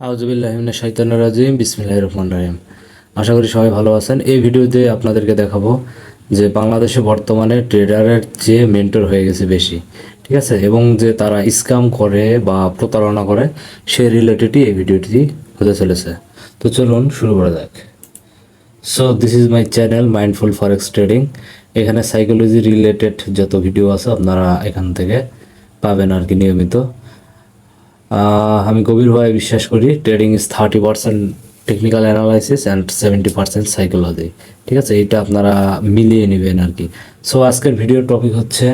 আউজুবিল্লাহিমিনা শাইতানুর রাজিম, বিসমিল্লাহির রহমান রাহিম। আশা করি সবাই ভালো আছেন। এই ভিডিওতে আপনাদেরকে দেখাবো যে বাংলাদেশে বর্তমানে ট্রেডারের যে মেন্টর হয়ে গেছে বেশি, ঠিক আছে? এবং যে তারা স্ক্যাম করে বা প্রতারণা করে, সে রিলেটেডই এই ভিডিওটি হতে চলেছে। তো চলুন শুরু করা যাক। So this is my channel mindful forex trading এখানে সাইকোলজি রিলেটেড যত ভিডিও আছে আপনারা এখান থেকে পাবেন আর কি নিয়মিত। আমি গভীরভাবে বিশ্বাস করি trading is thirty percent technical analysis and seventy percent psychology ঠিক আছে? এটা আপনারা মিলিয়ে নেবেন আর কি। সো আজকের ভিডিওর টপিক হচ্ছে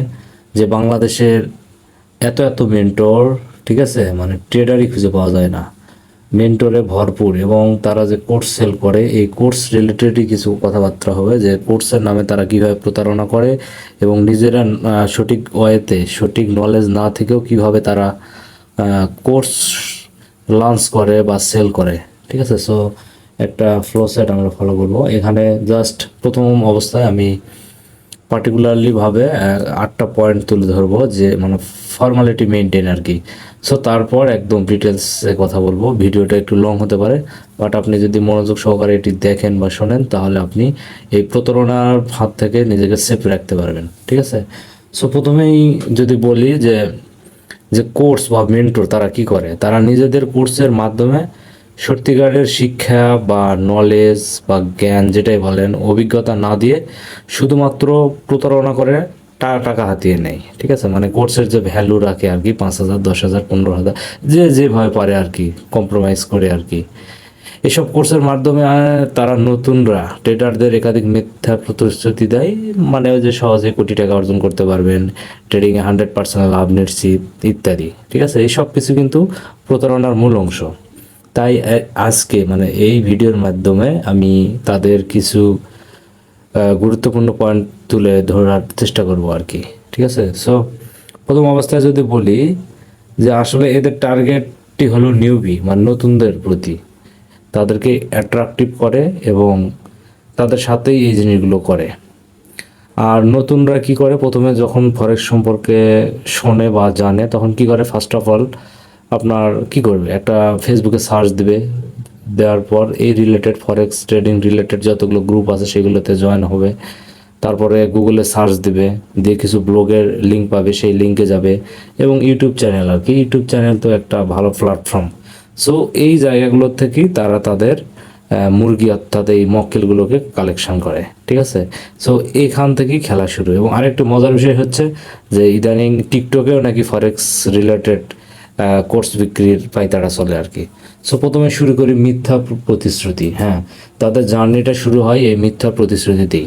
যে বাংলাদেশের এত এত মেন্টর ঠিক আছে? মানে ট্রেডারই খুঁজে পাওয়া যায় না। মেন্টরে ভরপুর এবং তারা যে কোর্স সেল করে, এই কোর্স রিলেটেডই কিছু কথাবার্তা হবে যে কোর্সের নামে তারা কীভাবে প্রতারণা করে এবং নিজেরা সঠিক ওয়েতে সঠিক নলেজ না থেকেও কীভাবে তারা কোর্স লঞ্চ করে বা সেল করে। ঠিক আছে? সো একটা ফ্লো সেট আমরা ফলো করব। এখানে জাস্ট প্রথম অবস্থায় আমি পার্টিকুলারলি ভাবে আটটা পয়েন্ট তুলে ধরবো যে মানে ফর্মালিটি মেনটেন আর কি। সো তারপর একদম ডিটেলসে কথা বলব। ভিডিওটা একটু লং হতে পারে বাট আপনি যদি মনোযোগ সহকারে এটি দেখেন বা শোনেন, তাহলে আপনি এই প্রতারণার হাত থেকে নিজেকে সেফ রাখতে পারবেন। ঠিক আছে? সো প্রথমেই যদি বলি যে যে কোর্স বা মেন্টর তারা কি করে? তারা নিজেদের কোর্সের মাধ্যমে সত্যিকারের শিক্ষা বা নলেজ বা জ্ঞান যেটাই বলেন, অভিজ্ঞতা না দিয়ে শুধুমাত্র প্রতারণা করে টাকা টাকা হাতিয়ে নেয়। ঠিক আছে? মানে কোর্সের যে ভ্যালু রাখে আর কি, পাঁচ হাজার, দশ হাজার, পনেরো হাজার, যে যেভাবে পারে আর কি কম্প্রোমাইজ করে আর কি। এসব কোর্সের মাধ্যমে তারা নতুনরা ট্রেডারদের একাধিক মিথ্যা প্রতিশ্রুতি দেয় মানে যে সহজে কোটি টাকা অর্জন করতে পারবেন ট্রেডিংয়ে হান্ড্রেড পার্সেন্ট লাভ নিশ্চিত ইত্যাদি, ঠিক আছে? এই সব কিছু কিন্তু প্রতারণার মূল অংশ। তাই আজকে মানে এই ভিডিওর মাধ্যমে আমি তাদের কিছু গুরুত্বপূর্ণ পয়েন্ট তুলে ধরার চেষ্টা করব আর কি, ঠিক আছে? সো প্রথম অবস্থায় যদি বলি যে আসলে এদের টার্গেটটি হলো নিউবি মানে নতুনদের প্রতি। তাদেরকে অ্যাট্রাকটিভ করে এবং তাদের সাথেই এই জিনিসগুলো করে। আর নতুনরা কি করে? প্রথমে যখন ফরেক্স সম্পর্কে শোনে বা জানে, তখন কি করে? ফার্স্ট অফ অল আপনার কি করবে? একটা ফেসবুকে সার্চ দেবে। দেওয়ার পর এই রিলেটেড ফরেক্স ট্রেডিং রিলেটেড যতগুলো গ্রুপ আছে, সেগুলোতে জয়েন হবে। তারপরে গুগলে সার্চ দিবে। দিয়ে কিছু ব্লগের লিঙ্ক পাবে, সেই লিঙ্কে যাবে। এবং ইউটিউব চ্যানেল আর কি। ইউটিউব চ্যানেল তো একটা ভালো প্ল্যাটফর্ম সো এই জায়গাগুলো থেকেই তারা তাদের মুরগি অর্থাৎ এই মক্কেলগুলোকে কালেকশন করে। ঠিক আছে? সো এখান থেকেই খেলা শুরু। এবং আরেকটু মজার বিষয় হচ্ছে যে ইদানিং টিকটকেও নাকি ফরেক্স রিলেটেড কোর্স বিক্রির পাইতারা চলে আর কি। সো প্রথমে শুরু করি মিথ্যা প্রতিশ্রুতি। হ্যাঁ তাদের জার্নিটা শুরু হয় এই মিথ্যা প্রতিশ্রুতিতেই।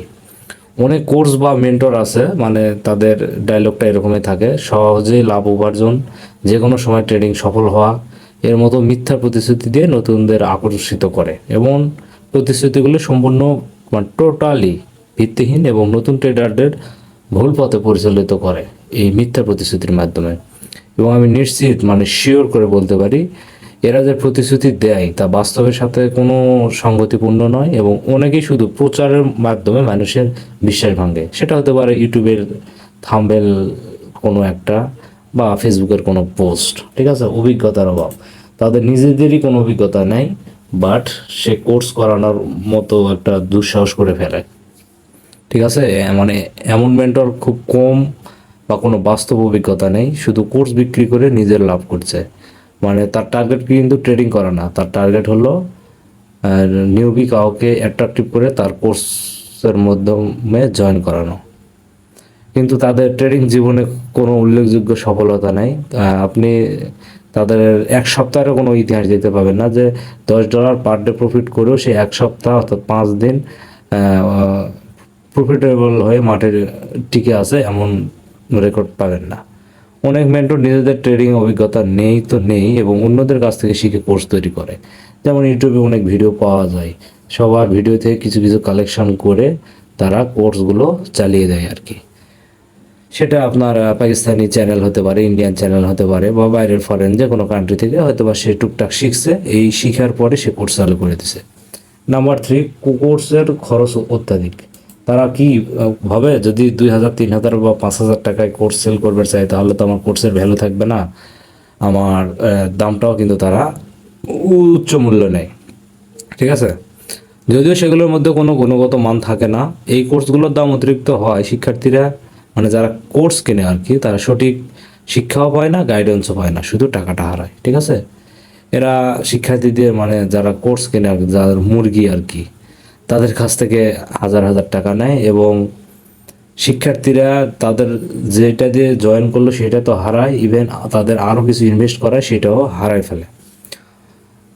অনেক কোর্স বা মেন্টর আছে মানে তাদের ডায়লগটা এরকমই থাকে। সহজেই লাভ উপার্জন যে কোনো সময় ট্রেডিং সফল হওয়া এর মতো মিথ্যা প্রতিশ্রুতি দিয়ে নতুনদের আকর্ষিত করে। এবং প্রতিশ্রুতিগুলি সম্পূর্ণ মানে টোটালি ভিত্তিহীন এবং নতুন ট্রেডারদের ভুল পথে পরিচালিত করে এই মিথ্যা প্রতিশ্রুতির মাধ্যমে। এবং আমি নিশ্চিত মানে শিওর করে বলতে পারি, এরা যে প্রতিশ্রুতি দেয় তা বাস্তবের সাথে কোনো সঙ্গতিপূর্ণ নয় এবং অনেকেই শুধু প্রচারের মাধ্যমে মানুষের বিশ্বাস ভাঙে। সেটা হতে পারে ইউটিউবের থাম্বেল কোনো একটা বা ফেসবুকের কোনো পোস্ট ঠিক আছে? অভিজ্ঞতার অভাব। তাদের নিজেদেরই কোনো অভিজ্ঞতা নেই বাট সে কোর্স করানোর মতো একটা দুঃসাহস করে ফেলে। ঠিক আছে? মানে এমন মেন্টর খুব কম বা কোনো বাস্তব অভিজ্ঞতা নেই, শুধু কোর্স বিক্রি করে নিজের লাভ করছে। মানে তার টার্গেট কিন্তু ট্রেডিং করা না, তার টার্গেট হলো নিউবি কাউকে অ্যাট্রাকটিভ করে তার কোর্সের মাধ্যমে জয়েন করানো। কিন্তু তাদের ট্রেডিং জীবনে কোনো উল্লেখযোগ্য সফলতা নেই। আপনি তাদের এক সপ্তাহেরও কোনো ইতিহাস দিতে পারবেন না যে দশ ডলার পার ডে প্রফিট করেও সে এক সপ্তাহ অর্থাৎ পাঁচ দিন প্রফিটেবল হয়ে মাঠে টিকে আছে এমন রেকর্ড পাবেন না। অনেক মেন্টর নিজেদের ট্রেডিং অভিজ্ঞতা নেই তো নেই এবং অন্যদের কাছ থেকে শিখে কোর্স তৈরি করে। যেমন ইউটিউবে অনেক ভিডিও পাওয়া যায়। সবার ভিডিও থেকে কিছু কিছু কালেকশন করে তারা কোর্সগুলো চালিয়ে দেয় আর কি। সেটা আপনার পাকিস্তানি চ্যানেল হতে পারে ইন্ডিয়ান চ্যানেল হতে পারে বা বাইরের ফরেন যে কোনো কান্ট্রি থেকে হয়তো বা সে টুকটাক শিখছে, এই শিখার পরে সে কোর্স চালু করে দিছে। নাম্বার থ্রি কোর্সের খরচ অত্যাধিক। তারা কি ভাবে যদি দুই হাজার, তিন হাজার বা পাঁচ হাজার টাকায় কোর্স সেল করবে চাই তাহলে তো আমার কোর্সের ভ্যালু থাকবে না। আমার দামটাও কিন্তু তারা উচ্চ মূল্য নেয়। ঠিক আছে? যদিও সেগুলোর মধ্যে কোনো গুণগত মান থাকে না, এই কোর্সগুলোর দাম অতিরিক্ত হয়। শিক্ষার্থীরা মানে যারা কোর্স কেনে আর কি, তারা সঠিক শিক্ষাও পায় না গাইডেন্সও পায় না, শুধু টাকাটা হারায়, ঠিক আছে? এরা শিক্ষার্থীদের মানে যারা কোর্স কেনে আর যাদের মুরগি আর কি, তাদের কাছ থেকে হাজার হাজার টাকা নেয় এবং শিক্ষার্থীরা তাদের যেটা দিয়ে জয়েন করল সেটা তো হারায় ইভেন তাদের আরও কিছু ইনভেস্ট করায় সেটাও হারায় ফেলে।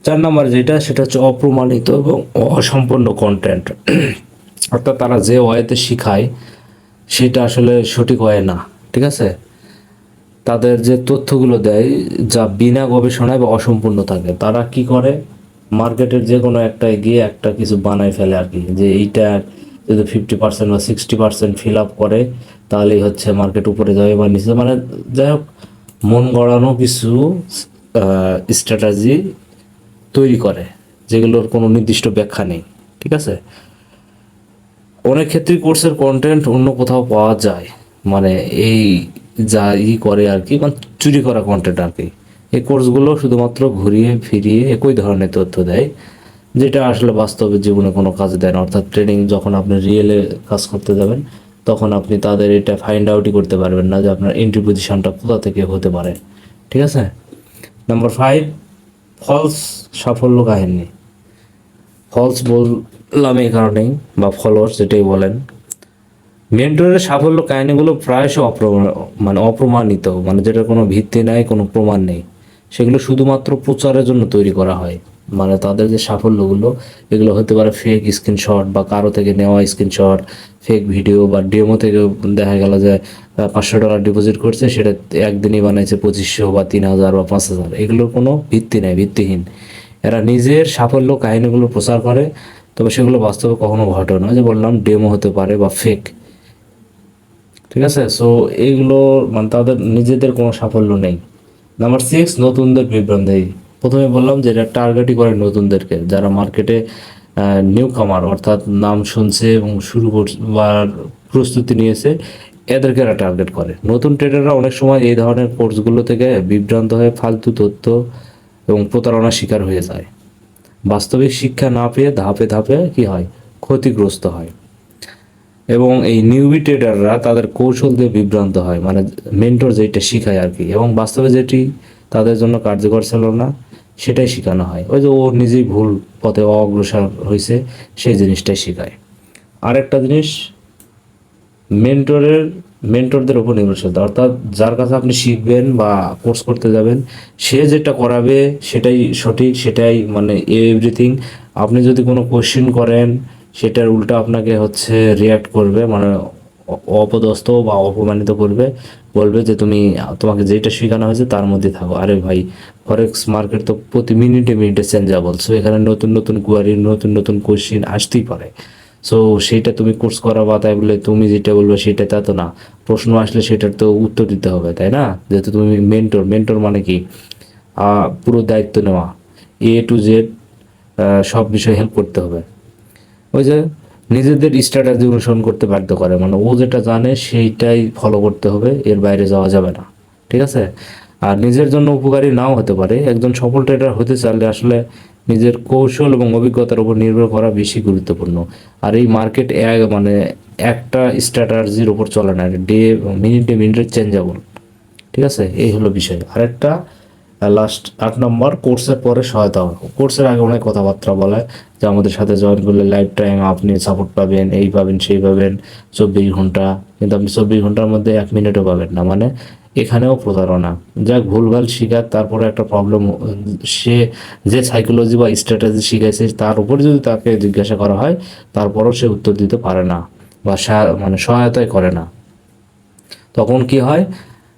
চার নম্বর যেটা, সেটা হচ্ছে অপ্রমাণিত এবং অসম্পূর্ণ কন্টেন্ট অর্থাৎ তারা যে ওয়েতে শিখায় সেটা আসলে সঠিক হয় না, ঠিক আছে? তাদের যে তথ্যগুলো দেয় যা বিনা গবেষণায় বা অসম্পূর্ণ থাকে, তারা কি করে? মার্কেটের যে কোনো একটা গিয়ে একটা কিছু বানায় ফেলে আর কি, যে এইটা যদি ফিফটি পার্সেন্ট বা সিক্সটি পার্সেন্ট ফিল আপ করে, তাহলেই হচ্ছে মার্কেট উপরে যাবে বা নিচে মানে যাই হোক, মন গড়ানো কিছু স্ট্র্যাটাজি তৈরি করে, যেগুলোর কোনো নির্দিষ্ট ব্যাখ্যা নেই, ঠিক আছে? অনেক ক্ষেত্রেই কোর্সের কন্টেন্ট অন্য কোথাও পাওয়া যায়। মানে এই যা ই করে আর কি মানে চুরি করা কন্টেন্ট আর কি। এই কোর্সগুলো শুধুমাত্র ঘুরিয়ে ফিরিয়ে একই ধরনের তথ্য দেয়, যেটা আসলে বাস্তবে জীবনে কোনো কাজে দেয় না। অর্থাৎ ট্রেনিং যখন আপনি রিয়েলে কাজ করতে যাবেন, তখন আপনি তাদের এটা ফাইন্ড আউটই করতে পারবেন না যে আপনার এন্ট্রি পজিশনটা কোথা থেকে হতে পারে। ঠিক আছে? নাম্বার ফাইভ ফলস সাফল্য কাহিনী। ফলস বললাম এই কারণেই বা ফলোয়ার্স যেটাই বলেন, মেন্টরের সাফল্য কাহিনীগুলো প্রায়শ অপ্রমা মানে অপ্রমাণিত মানে যেটার কোনো ভিত্তি নাই, কোনো প্রমাণ নেই। সেগুলো শুধুমাত্র প্রচারের জন্য তৈরি করা হয়। মানে তাদের যে সাফল্যগুলো, এগুলো হতে পারে ফেক স্ক্রিনশট বা কারও থেকে নেওয়া স্ক্রিনশট ফেক ভিডিও বা ডেমো থেকে দেখা গেল যে পাঁচশো ডলার ডিপোজিট করছে, সেটা একদিনই বানাইছে পঁচিশশো বা তিন হাজার বা পাঁচ হাজার। এগুলোর কোনো ভিত্তি নেই, ভিত্তিহীন। এরা নিজের সাফল্য কাহিনীগুলো প্রচার করে তবে সেগুলো বাস্তবে কখনো ঘটে না। যে বললাম ডেমো হতে পারে বা ফেক ঠিক আছে? সো এইগুলো মানে তাদের নিজেদের কোনো সাফল্য নেই। নাম্বার সিক্স নতুনদের বিভ্রান্তি। প্রথমে বললাম যে এটা টার্গেটই করে নতুনদেরকে, যারা মার্কেটে নিউ কামার অর্থাৎ নাম শুনছে এবং শুরু করবার প্রস্তুতি নিয়েছে, এদেরকে এরা টার্গেট করে। নতুন ট্রেডাররা অনেক সময় এই ধরনের কোর্সগুলো থেকে বিভ্রান্ত হয়ে ফালতু তথ্য এবং প্রতারণার শিকার হয়ে যায়। বাস্তবিক শিক্ষা না পেয়ে ধাপে ধাপে কি হয়? ক্ষতিগ্রস্ত হয়। এবং এই নিউবি ট্রেডাররা তাদের কৌশল দিয়ে বিভ্রান্ত হয়। মানে মেন্টর যেটা শিখায় আর কি। এবং বাস্তবে যেটি তাদের জন্য কার্যকর ছিল না, সেটাই শেখানো হয়। ওই যে ও নিজেই ভুল পথে অগ্রসর হয়েছে সেই জিনিসটাই শেখায়। আরেকটা জিনিস মেন্টরের মেন্টরদের উপর নির্ভরশীলতা অর্থাৎ যার কাছে আপনি শিখবেন বা কোর্স করতে যাবেন, সে যেটা করাবে সেটাই সঠিক, সেটাই মানে এভরিথিং আপনি যদি কোনো কোশ্চেন করেন, সেটার উল্টো আপনাকে হচ্ছে রিয়াক্ট করবে মানে অপদস্থ বা অপমানিত করবে। বলবে যে তুমি, তোমাকে যেটা শেখানো হয়েছে তার মধ্যে থাকো। আরে ভাই ফরেক্স মার্কেট তো প্রতি মিনিটে মিনিটে চেঞ্জেবল সো এখানে নতুন নতুন কোয়ারি নতুন নতুন কোশ্চেন আসতেই পারে। সো সেটা তুমি কোর্স করা বা তাই বলে তুমি যেটা বলবে সেটা তা তো না। প্রশ্ন আসলে সেটার তো উত্তর দিতে হবে, তাই না? যেহেতু তুমি মেন্টর মেন্টর মানে কি? পুরো দায়িত্ব নেওয়া। এ টু জেড সব বিষয়ে হেল্প করতে হবে। ওই যে নিজেদের স্ট্র্যাটাজি অনুসরণ করতে বাধ্য করে। মানে ও যেটা জানে সেইটাই ফলো করতে হবে, এর বাইরে যাওয়া যাবে না। ঠিক আছে? আর নিজের জন্য উপকারী নাও হতে পারে। একজন সফল ট্রেডার হতে চাইলে আসলে নিজের কৌশল এবং অভিজ্ঞতার উপর নির্ভর করা বেশি গুরুত্বপূর্ণ। আর এই মার্কেট এক মানে একটা স্ট্র্যাটার্জির উপর চলে না। ডে, মিনিটে মিনিটে চেঞ্জেবল ঠিক আছে? এই হলো বিষয়। আরেকটা লাস্ট আট নম্বর কোর্সের পরে সহায়তা কোর্সের আগে অনেক কথাবার্তা বলে যে আমাদের সাথে জয়েন করলে লাইফ টাইম আপনি সাপোর্ট পাবেন, এই পাবেন, সেই পাবেন, চব্বিশ ঘণ্টা। কিন্তু আপনি চব্বিশ ঘণ্টার মধ্যে এক মিনিটও পাবেন না। মানে এখানেও প্রতারণা। যাক, ভুলভাল শিখার তারপরে একটা প্রবলেম সে যে সাইকোলজি বা স্ট্র্যাটেজি শিখেছে তার উপর যদি তাকে জিজ্ঞাসা করা হয়, তারপরও সে উত্তর দিতে পারে না বা মানে সহায়তাই করে না। তখন কি হয়?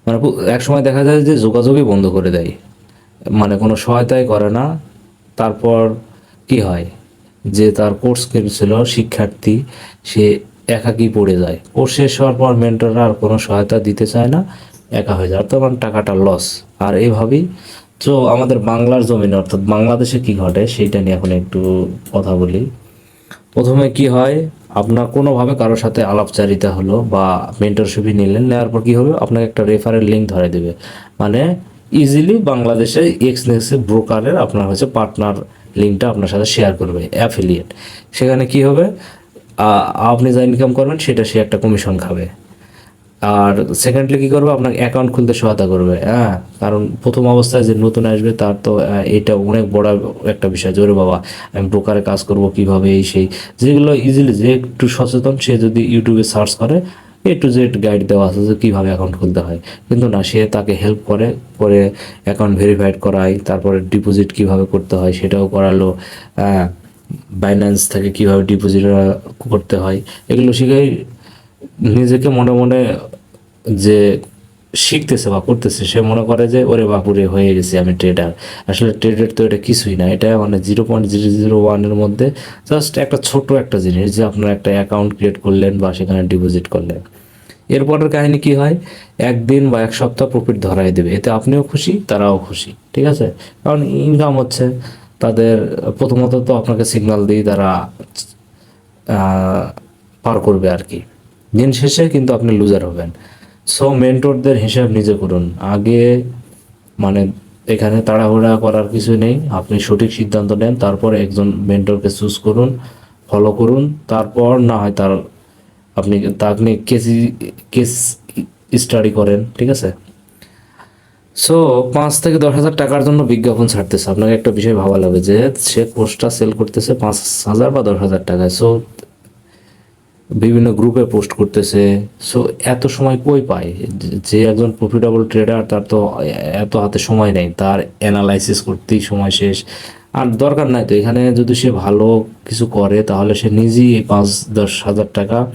মানে এক সময় দেখা যায় যে যোগাযোগই বন্ধ করে দেয়। মানে কোনো সহায়তাই করে না। তারপর কি হয়? যে তার কোর্স ছিল শিক্ষার্থী, সে একাকী পড়ে যায়। কোর্স শেষ হওয়ার পর মেন্টররা আর কোনো সহায়তা দিতে চায় না। একা হয়ে যায়। অর্থাৎ টাকাটা লস আর এইভাবেই তো আমাদের বাংলার জমিনে, অর্থাৎ বাংলাদেশে কি ঘটে সেইটা নিয়ে এখন একটু কথা বলি। প্রথমে কি হয়? আপনার কোনোভাবে কারোর সাথে আলাপচারিতা হলো বা মেন্টরশিপই নিলেন, নেওয়ার পর কি হবে আপনাকে একটা রেফারেল লিঙ্ক ধরে দেবে। মানে ইজিলি বাংলাদেশে এক্স নেক্সে ব্রোকারের আপনার হচ্ছে পার্টনার লিঙ্কটা আপনার সাথে শেয়ার করবে অ্যাফিলিয়েট সেখানে কি হবে? আপনি যা ইনকাম করবেন সেটা সে একটা কমিশন খাবে। আর সেকেন্ডলি কি করবে? আপনাকে অ্যাকাউন্ট খুলতে সহায়তা করবে হ্যাঁ? কারণ প্রথম অবস্থায় যে নতুন আসবে তার তো এটা অনেক বড় একটা বিষয় জোরে বাবা, আমি ব্রোকারে কাজ করব কীভাবে? এই সেই, যেগুলো ইজিলি যে একটু সচেতন, সে যদি ইউটিউবে সার্চ করে এ টু জেড গাইড দেওয়া আছে যে কীভাবে অ্যাকাউন্ট খুলতে হয়। কিন্তু না, সে তাকে হেল্প করে করে অ্যাকাউন্ট ভেরিফাইড করায়, তারপরে ডিপোজিট কীভাবে করতে হয় সেটাও করালো বাইন্যান্স থেকে কীভাবে ডিপোজিট করতে হয়, এগুলো শিখে নিজেকে মনে মনে যে শিখতেছে বা করতেছে, সে মনে করে যে, ওরে বাপুরে, হয়ে গেছে, আমি ট্রেডার আসলে ট্রেডার তো এটা কিছুই না, এটা মানে জিরো পয়েন্ট জিরো জিরো ওয়ানের মধ্যে জাস্ট একটা ছোট একটা জিনিস যে আপনার একটা অ্যাকাউন্ট ক্রিয়েট করলেন বা সেখানে ডিপোজিট করলেন। এরপরের কাহিনী কি হয়? একদিন বা এক সপ্তাহ প্রফিট ধরাই দেবে, এতে আপনিও খুশি, তারাও খুশি, ঠিক আছে? কারণ ইনকাম হচ্ছে, তাদের প্রথমত তো আপনাকে সিগন্যাল দিয়ে তারা পার করবে আর কি। দিন শেষে কিন্তু আপনি লুজার হবেন। সো মেন্টরদের হিসাব নিজে করুন। আগে মানে এখানে তাড়াহুড়া করার কিছু নেই। আপনি সঠিক সিদ্ধান্ত নেন, তারপর একজন মেন্টরকে চুজ করুন ফলো করুন। তারপর না হয় তার আপনি তাকে কেস কেস স্টাডি করেন, ঠিক আছে? সো পাঁচ থেকে দশ হাজার টাকার জন্য বিজ্ঞাপন ছাড়তেছে। আপনাকে একটা বিষয় ভাবা লাগবে যে সে কোর্সটা সেল করতেছে পাঁচ হাজার বা দশ হাজার টাকায়। সো বিভিন্ন গ্রুপে পোস্ট করতেছে। সো এত সময় কই পায়? যে একজন প্রফিটেবল ট্রেডার তার তো এত হাতে সময় নেই। তার অ্যানালাইসিস করতেই সময় শেষ। আর দরকার নাই তো, এখানে যদি সে ভালো কিছু করে, তাহলে সে নিজেই পাঁচ, দশ হাজার টাকা,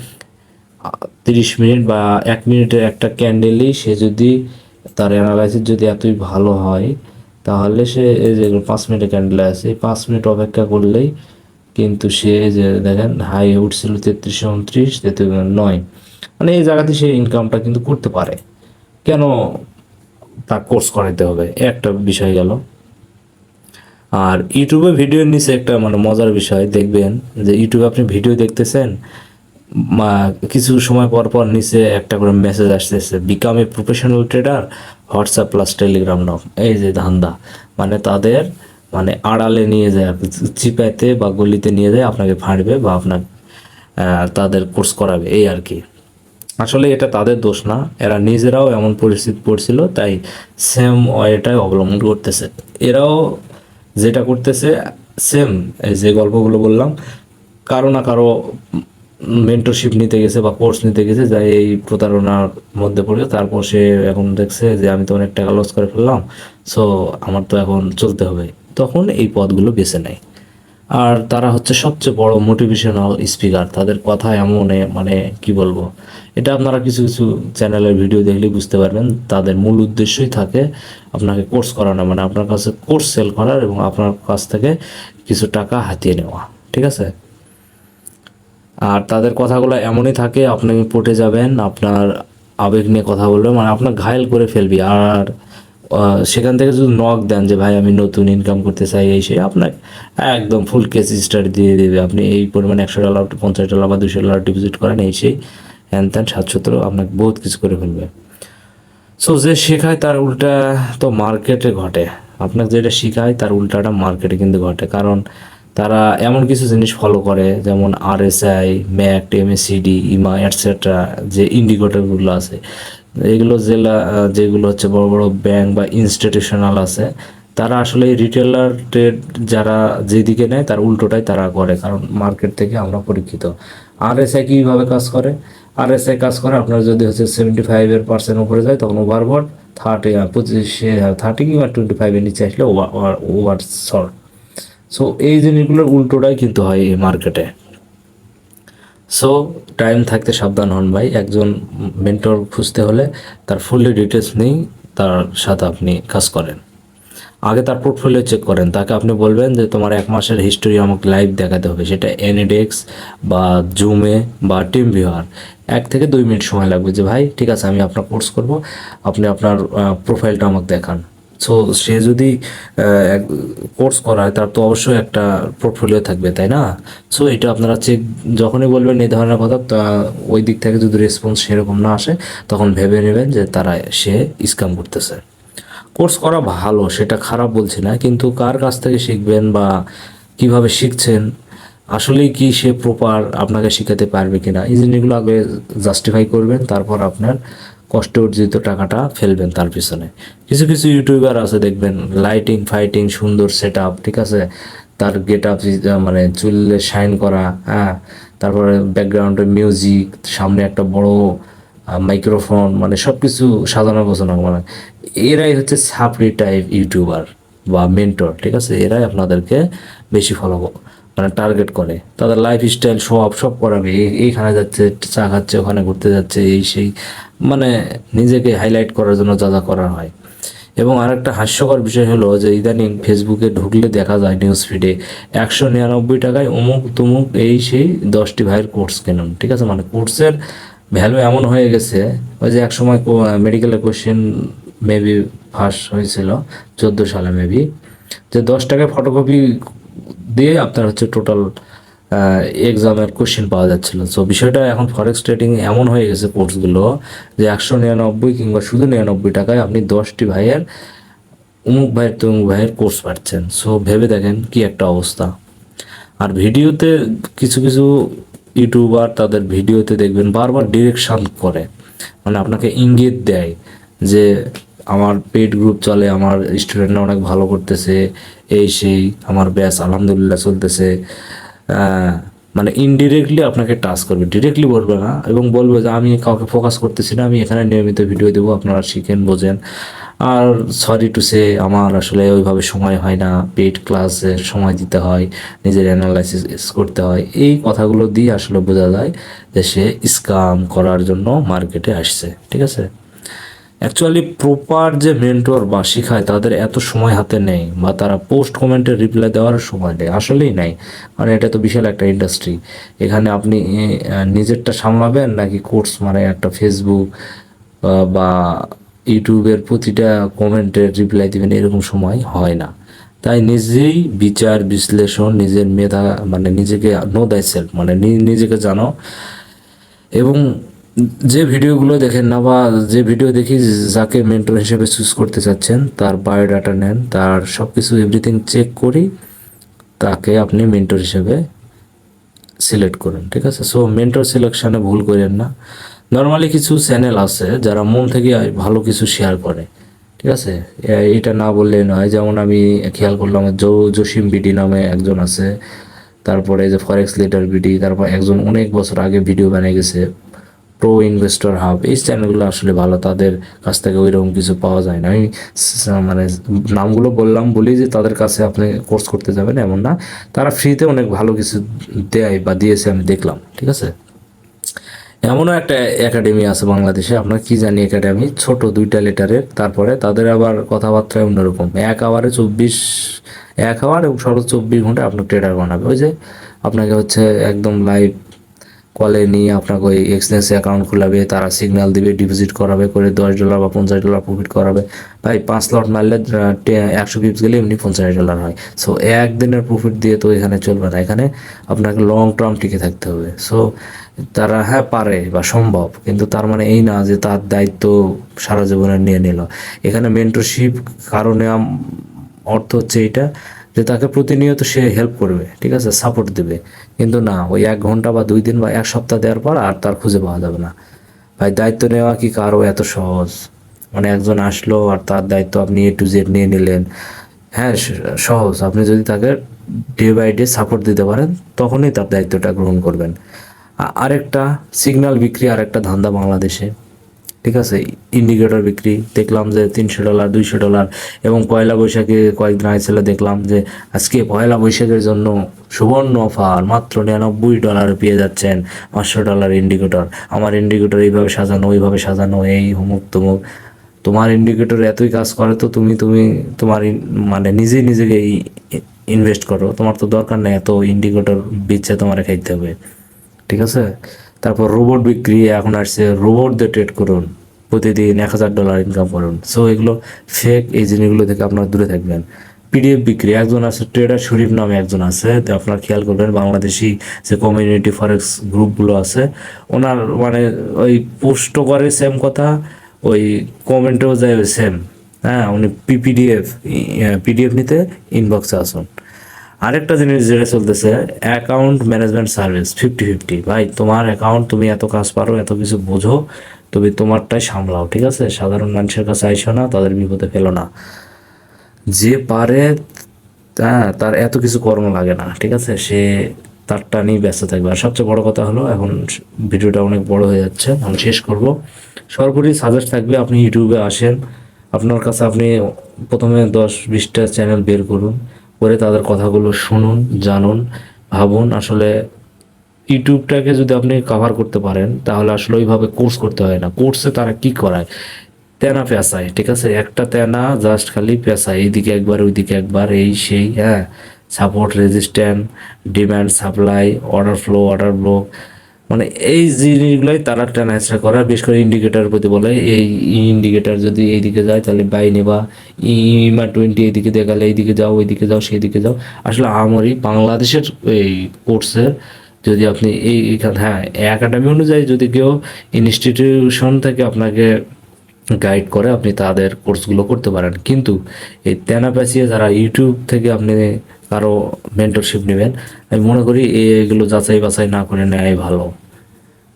তিরিশ মিনিট বা এক মিনিটের একটা ক্যান্ডেলই সে যদি, তার অ্যানালাইসিস যদি এতই ভালো হয়, তাহলে সে এই যে পাঁচ মিনিটের ক্যান্ডেল আছে পাঁচ মিনিট অপেক্ষা করলেই কিন্তু সে যে দেখেন হাই উঠছিল তেত্রিশ, উনত্রিশ তেত্রিশ নয়। মানে এই জায়গাতে সে ইনকামটা কিন্তু করতে পারে। কেন তার কোর্স করাইতে হবে? একটা বিষয় গেল। আর ইউটিউবে ভিডিওর নিচে একটা মানে মজার বিষয়, দেখবেন যে ইউটিউবে আপনি ভিডিও দেখতেছেন কিছু সময় পর পর নিচে একটা করে মেসেজ আসতেছে become a professional trader WhatsApp plus Telegram now এই যে ধান্দা। মানে তাদের মানে আড়ালে নিয়ে যায়, চিপাইতে বা গলিতে নিয়ে যায়, আপনাকে ফাঁড়বে বা আপনার তাদের কোর্স করাবে, এই আর কি। আসলে এটা তাদের দোষ না, এরা নিজেরাও এমন পরিস্থিতি পড়ছিল, তাই সেম ওয়েটাই অবলম্বন করতেছে। এরাও যেটা করতেছে সেম এই যে গল্পগুলো বললাম, কারও না কারও মেন্টরশিপ নিতে গেছে বা কোর্স নিতে গেছে, যাই এই প্রতারণার মধ্যে পড়ে, তারপর সে এখন দেখছে যে আমি তো অনেক টাকা লস করে ফেললাম সো আমার তো এখন চলতে হবে। তখন এই পথগুলো বেছে নেয়। আর তারা হচ্ছে সবচেয়ে বড় মোটিভেশনাল স্পিকার তাদের কথা এমন মানে কি বলব? এটা আপনারা কিছু কিছু চ্যানেলের ভিডিও দেখলে বুঝতে পারবেন। তাদের মূল উদ্দেশ্যই থাকে আপনাকে কোর্স করানো মানে আপনার কাছে কোর্স সেল করার এবং আপনার কাছ থেকে কিছু টাকা হাতিয়ে নেওয়া। ঠিক আছে? আর তাদের কথাগুলো এমনই থাকে, আপনি পটে যাবেন, আপনার আবেগ নিয়ে কথা বলবে মানে আপনার ঘায়েল করে ফেলবি। আর সেখান থেকে যদি নক দেন যে, ভাই, আমি নতুন ইনকাম করতে চাই, এই সেই আপনাকে একদম ফুল কেস স্টার্ট দিয়ে দেবে। আপনি এই পরিমাণ একশো ডলার পঞ্চাশ ডলার বা দুশো ডলার ডিপোজিট করেন, এই সেই হ্যান ত্যান সাতশো আপনাকে বহুত কিছু করে ফেলবে। সো যে শেখায় তার উল্টা তো মার্কেটে ঘটে। আপনাকে যেটা শেখায় তার উল্টাটা মার্কেটে কিন্তু ঘটে। কারণ তারা এমন কিছু জিনিস ফলো করে, যেমন আর এস আরএসআই ম্যাক্ট এমএসিডি ইমা এটসেট্রা যে ইন্ডিকেটরগুলো আছে। এগুলো জেলা যেগুলো হচ্ছে বড় বড় ব্যাংক বা ইনস্টিটিউশনাল আছে, তারা আসলে রিটেলার ট্রেড যারা যেদিকে নেয় তার উল্টোটাই তারা করে, কারণ মার্কেট থেকে আমরা পরীক্ষিত। আরএসআই কীভাবে কাজ করে? আরএসআই কাজ করে আপনার যদি হচ্ছে সেভেন্টি ফাইভের পার্সেন্ট উপরে যায়, তখন ওভারবট থার্টি পঁচিশে থার্টি কিংবা টোয়েন্টি ফাইভের নিচে আসলে ওভার ওভার শর্ট সো এই জিনিসগুলোর উল্টোটাই কিন্তু হয় এই মার্কেটে সো টাইম থাকতে সাবধান হন ভাই। একজন মেন্টর খুঁজতে হলে তার ফুললি ডিটেলস নেই তার সাথে আপনি কাজ করেন। আগে তার পোর্টফোলিও চেক করেন। তাকে আপনি বলবেন যে, তোমার এক মাসের হিস্টোরি আমাকে লাইভ দেখাতে হবে। সেটা এনএডেক্স বা জুমে বা টিম ভিউয়ার এক থেকে দুই মিনিট সময় লাগবে যে, ভাই, ঠিক আছে, আমি আপনার কোর্স করব। আপনি আপনার প্রোফাইলটা আমাকে দেখান। সো সে যদি কোর্স করায়, তার তো অবশ্যই একটা পোর্টফোলিও থাকবে, তাই না? সো এটা আপনারা চেক যখনই বলবেন এই ধরনের কথা, তা ওই দিক থেকে যদি রেসপন্স সেরকম না আসে, তখন ভেবে নেবেন যে তারা সে স্ক্যাম করতেছে। কোর্স করা ভালো, সেটা খারাপ বলছি না, কিন্তু কার কাছ থেকে শিখবেন বা কীভাবে শিখছেন, আসলেই কি সে প্রপার আপনাকে শেখাতে পারবে কিনা, এই জিনিসগুলো আগে জাস্টিফাই করবেন, তারপর আপনার কষ্ট অর্জিত টাকাটা ফেলবেন তার পিছনে। কিছু কিছু ইউটিউবার আছে, দেখবেন লাইটিং ফাইটিং সুন্দর সেট ঠিক আছে? তার গেট আপ মানে চুলে শাইন করা হ্যাঁ? তারপরে ব্যাকগ্রাউন্ডে মিউজিক সামনে একটা বড় মাইক্রোফোন মানে সব কিছু সাজানো গোছানো মানে। এরাই হচ্ছে সাপড়ি টাইপ ইউটিউবার বা মেন্টর ঠিক আছে? এরাই আপনাদেরকে বেশি ফলো মানে টার্গেট করে। তাদের লাইফ স্টাইল সব সব করাবে। এই- এইখানে যাচ্ছে, চা খাচ্ছে, ওখানে ঘুরতে যাচ্ছে, এই সেই। মানে নিজেকে হাইলাইট করার জন্য যা যা করা হয়। এবং আরেকটা হাস্যকর বিষয় হলো যে, ইদানিং ফেসবুকে ঢুকলে দেখা যায় নিউজ ফিডে একশো নিরানব্বই টাকায় অমুক তমুক এই সেই দশটি ভাইয়ের কোর্স কেনুন। ঠিক আছে? মানে কোর্সের ভ্যালু এমন হয়ে গেছে, ওই যে একসময় মেডিকেলের কোশ্চেন মেবি ফার্স্ট হয়েছিল, চোদ্দ সালে মেবি যে দশ টাকায় ফটোকপি দিয়ে আপনার হচ্ছে টোটাল এক্সামের কোশ্চেন পাওয়া যাচ্ছিল। সো বিষয়টা এখন ফরেক্স ট্রেডিং এমন হয়ে গেছে কোর্সগুলো যে একশো নিরানব্বই কিংবা শুধু নিরানব্বই টাকায় আপনি দশটি ভাইয়ের, অমুক ভাইয়ের তমুক ভাইয়ের কোর্স পাচ্ছেন। সো ভেবে দেখেন কি একটা অবস্থা। আর ভিডিওতে কিছু কিছু ইউটিউবার তাদের ভিডিওতে দেখবেন বারবার ডিরেকশান করে। মানে আপনাকে ইঙ্গিত দেয় যে আমার পেড গ্রুপ চলে, আমার স্টুডেন্টরা অনেক ভালো করতেছে, এই সেই, আমার ব্যাস আলহামদুলিল্লাহ চলতেছে। মানে ইনডিরেক্টলি আপনাকে টাচ করবে ডিরেক্টলি বলবে না, এবং বলবে যে আমি কাউকে ফোকাস করতেছি না, আমি এখানে নিয়মিত ভিডিও দেবো, আপনারা শিখেন, বোঝেন। আর সরি টু সে আমার আসলে ওইভাবে সময় হয় না পেড ক্লাসের সময় দিতে হয়, নিজের অ্যানালাইসিস করতে হয়। এই কথাগুলো দিয়ে আসলে বোঝা যায় যে সে স্কাম করার জন্য মার্কেটে আসছে, ঠিক আছে? অ্যাকচুয়ালি প্রপার যে মেন্টর বা শিখায় তাদের এত সময় হাতে নেই বা তারা পোস্ট কমেন্টের রিপ্লাই দেওয়ার সময় নেই, আসলেই নেই। মানে এটা তো বিশাল একটা ইন্ডাস্ট্রি এখানে আপনি নিজেরটা সামলাবেন নাকি কোর্স মানে একটা ফেসবুক বা ইউটিউবের প্রতিটা কমেন্টের রিপ্লাই দিবেন এরকম সময় হয় না। তাই নিজেই বিচার, বিশ্লেষণ, নিজের মেধা মানে নিজেকে নো দাই সেলফ মানে নিজেকে জানো। এবং যে ভিডিওগুলো দেখেন না বা যে ভিডিও দেখি যাকে মেন্টর হিসেবে চুজ করতে চাচ্ছেন, তার বায়োডাটা নেন, তার সব কিছু এভরিথিং চেক করি, তাকে আপনি মেন্টর হিসেবে সিলেক্ট করুন, ঠিক আছে? সো মেন্টর সিলেকশানে ভুল করেন না। নর্মালি কিছু চ্যানেল আছে যারা মন থেকে ভালো কিছু শেয়ার করে, ঠিক আছে? এটা না বললে নয়, যেমন আমি খেয়াল করলাম জো জসিম বিডি নামে একজন আছে, তারপরে যে ফরেক্স লিডার বিডি, তারপর একজন অনেক বছর আগে ভিডিও বানিয়ে গেছে প্রো ইনভেস্টর হাব এই চ্যানেলগুলো আসলে ভালো, তাদের কাছ থেকে ওইরকম কিছু পাওয়া যায় না। আমি মানে নামগুলো বললাম, বলি যে তাদের কাছে আপনি কোর্স করতে যাবেন, এমন না। তারা ফ্রিতে অনেক ভালো কিছু দেয় বা দিয়েছে, আমি দেখলাম, ঠিক আছে? এমনও একটা একাডেমি আছে বাংলাদেশে আপনার কি জানি একাডেমি ছোট দুইটা লেটারের, তারপরে তাদের আবার কথাবার্তায় অন্যরকম। এক আওয়ারে চব্বিশ, এক আওয়ার এবং সর্বোচ্চ চব্বিশ ঘণ্টা আপনার ট্রেডার বানাবে। ওই যে আপনাকে হচ্ছে একদম লাইভ কলে নিয়ে আপনাকে ওই এক্সচেঞ্জ অ্যাকাউন্ট খোলাবে, তারা সিগন্যাল দিবে ডিপোজিট করাবে, করে দশ ডলার বা পঞ্চাশ ডলার প্রফিট করাবে। ভাই, পাঁচ লট মারলে একশো পিপস গেলে এমনি পঞ্চাশ ডলার হয়। সো একদিনের প্রফিট দিয়ে তো এখানে চলবে না। এখানে আপনাকে লং টার্ম টিকে থাকতে হবে। সো তারা হ্যাঁ পারে বা সম্ভব, কিন্তু তার মানে এই না যে তার দায়িত্ব সারা জীবনের নিয়ে নিল। এখানে মেন্টরশিপ কারণে অর্থ হচ্ছে এইটা যে তাকে প্রতিনিয়ত সে হেল্প করবে, ঠিক আছে? সাপোর্ট দেবে। কিন্তু না, ওই এক ঘণ্টা বা দুই দিন বা এক সপ্তাহ দেওয়ার পর আর তার খুঁজে পাওয়া যাবে না। ভাই, দায়িত্ব নেওয়া কি কারও এত সহজ? মানে একজন আসলো আর তার দায়িত্ব আপনি এ টু জেড নিয়ে নিলেন। হ্যাঁ সহজ। আপনি যদি তাকে ডে বাই ডে সাপোর্ট দিতে পারেন, তখনই তার দায়িত্বটা গ্রহণ করবেন। আরেকটা সিগন্যাল বিক্রি, আরেকটা ধান্দা বাংলাদেশে। ঠিক আছে? ইন্ডিকেটর বিক্রি, দেখলাম যে তিনশো ডলার দুইশো ডলার এবং পয়লা বৈশাখে কয়েকদিন আগে ছিল দেখলাম যে আজকে পয়লা বৈশাখের জন্য সুবর্ণ অফার, মাত্র নিরানব্বই ডলার পেয়ে যাচ্ছেন পাঁচশো ডলার ইন্ডিকেটর আমার ইন্ডিকেটর এইভাবে সাজানো, ওইভাবে সাজানো, এই হুমুক তুমুক। তোমার ইন্ডিকেটর এতই কাজ করে তো তুমি তুমি তোমার মানে নিজেই নিজেকে ইনভেস্ট করো। তোমার তো দরকার নেই, এত ইন্ডিকেটর বিচ্ছে তোমার খাইতে হবে। ঠিক আছে? তারপর রোবট বিক্রি এখন আসছে রোবট দিয়ে ট্রেড করুন, প্রতিদিন এক হাজার ডলার ইনকাম করুন। সো এগুলো ফেক এই জিনিসগুলো থেকে আপনারা দূরে থাকবেন। পিডিএফ বিক্রি, একজন আছে ট্রেডার শরীফ নামে একজন আছে, তো আপনারা খেয়াল করবেন বাংলাদেশি যে কমিউনিটি ফরেক্স গ্রুপগুলো আছে, ওনার মানে ওই পোস্টও করে সেম কথা, ওই কমেন্টেও যায় সেম হ্যাঁ উনি পিপিডিএফ পিডিএফ নিতে ইনবক্সে আসুন। আরেকটা জিনিস যেটা চলতেছে account management service fifty fifty ভাই, তোমার অ্যাকাউন্ট তুমি এত কাজ পারো, এত কিছু বোঝো, তুমি তোমারটাই সামলাও, ঠিক আছে? সাধারণ মানুষের কাছে আইসো না, তাদের বিপদে ফেলো না। যে পারে হ্যাঁ তার এত কিছু কর্ম লাগে না, ঠিক আছে? সে তারটা নিয়ে ব্যস্ত থাকবে। আর সবচেয়ে বড় কথা হলো, এখন ভিডিওটা অনেক বড় হয়ে যাচ্ছে, আমি শেষ করব। সর্বোপরি সাজেস্ট থাকবে, আপনি ইউটিউবে আসেন। আপনার কাছে আপনি প্রথমে দশ, বিশটা চ্যানেল বের করুন। করে তাদের কথাগুলো শুনুন, জানুন, ভাবুন। আসলে ইউটিউবটাকে যদি আপনি কাভার করতে পারেন, তাহলে আসলে ওইভাবে কোর্স করতে হয় না। কোর্সে তারা কি করায়? তেনা পেঁচায় ঠিক আছে? একটা তেনা জাস্ট খালি পেঁচায় এইদিকে একবার, ওইদিকে একবার, এই সেই হ্যাঁ? Support resistant demand supply order flow order flow মানে এই জিনিসগুলোই তারা টানাচড়া করে বিশেষ করে ইন্ডিকেটার প্রতি বলে, এই ইন্ডিকেটার যদি এইদিকে যায় তাহলে বাই নেবা। ইমা টোয়েন্টি এইদিকে দেখালে এইদিকে যাও, ওইদিকে যাও, সেইদিকে যাও। আসলে আমারই বাংলাদেশের এই কোর্সের যদি আপনি এই হ্যাঁ একাডেমি অনুযায়ী যদি কেউ ইনস্টিটিউশন থেকে আপনাকে গাইড করে আপনি তাদের কোর্সগুলো করতে পারেন। কিন্তু এই তেনা যারা ইউটিউব থেকে আপনি কারও মেন্টরশিপ নেবেন, আমি মনে করি এগুলো যাচাই বাছাই না করে নেওয়াই ভালো।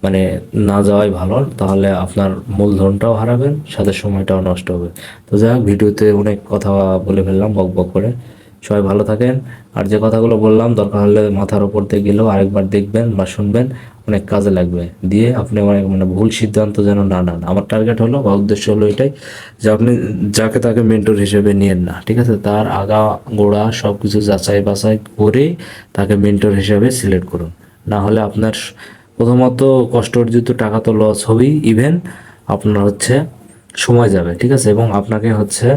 মানে না যাওয়াই ভালো, তাহলে আপনার মূলধনটাও হারাবেন, সাথে সময়টাও নষ্ট হবে। তো যাই হোক, ভিডিওতে অনেক কথা বলে ফেললাম, বক বক করে। সবাই ভালো থাকেন। আর যে কথাগুলো বললাম, দরকার হলে মাথার ওপর দিয়ে গেলেও আরেকবার দেখবেন বা শুনবেন। অনেক কাজে লাগবে। দিয়ে আপনি অনেক মানে ভুল সিদ্ধান্ত যেন না নেন। আমার টার্গেট হলো, বা উদ্দেশ্য হলো এটাই যে আপনি যাকে তাকে মেন্টর হিসেবে নিয়েন না, ঠিক আছে? তার আগা, গোড়া সব কিছু যাচাই বাছাই করে তাকে মেন্টর হিসেবে সিলেক্ট করুন। না হলে আপনার প্রথমত কষ্ট অর্জিত টাকা তো লস হবেই। ইভেন আপনার হচ্ছে সময় যাবে, ঠিক আছে? এবং আপনাকে হচ্ছে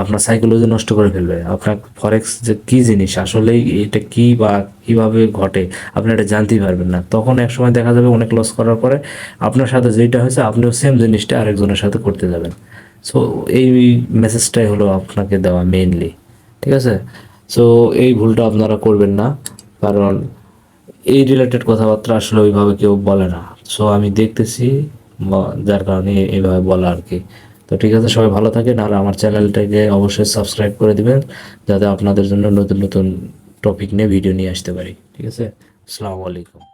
আপনার সাইকোলজি নষ্ট করে ফেলবে। আপনার ফরেক্স যে কি জিনিস, আসলেই এটা কি বা কীভাবে ঘটে, আপনি এটা জানতেই পারবেন না। তখন এক সময় দেখা যাবে অনেক লস করার পরে আপনার সাথে যেটা হয়েছে, আপনিও সেম জিনিসটা আরেকজনের সাথে করতে যাবেন। সো এই মেসেজটাই হলো আপনাকে দেওয়া মেইনলি ঠিক আছে? সো এই ভুলটা আপনারা করবেন না, কারণ এই রিলেটেড কথাবার্তা আসলে ওইভাবে কেউ বলে না। সো আমি দেখতেছি যার কারণে এইভাবে বলা আর কি। তো ঠিক আছে, সবাই ভালো থাকেন আর আমার চ্যানেলটাকে অবশ্যই সাবস্ক্রাইব করে দিবেন যাতে আপনাদের জন্য নতুন নতুন টপিক নিয়ে ভিডিও নিয়ে আসতে পারি। ঠিক আছে, আসসালামু আলাইকুম।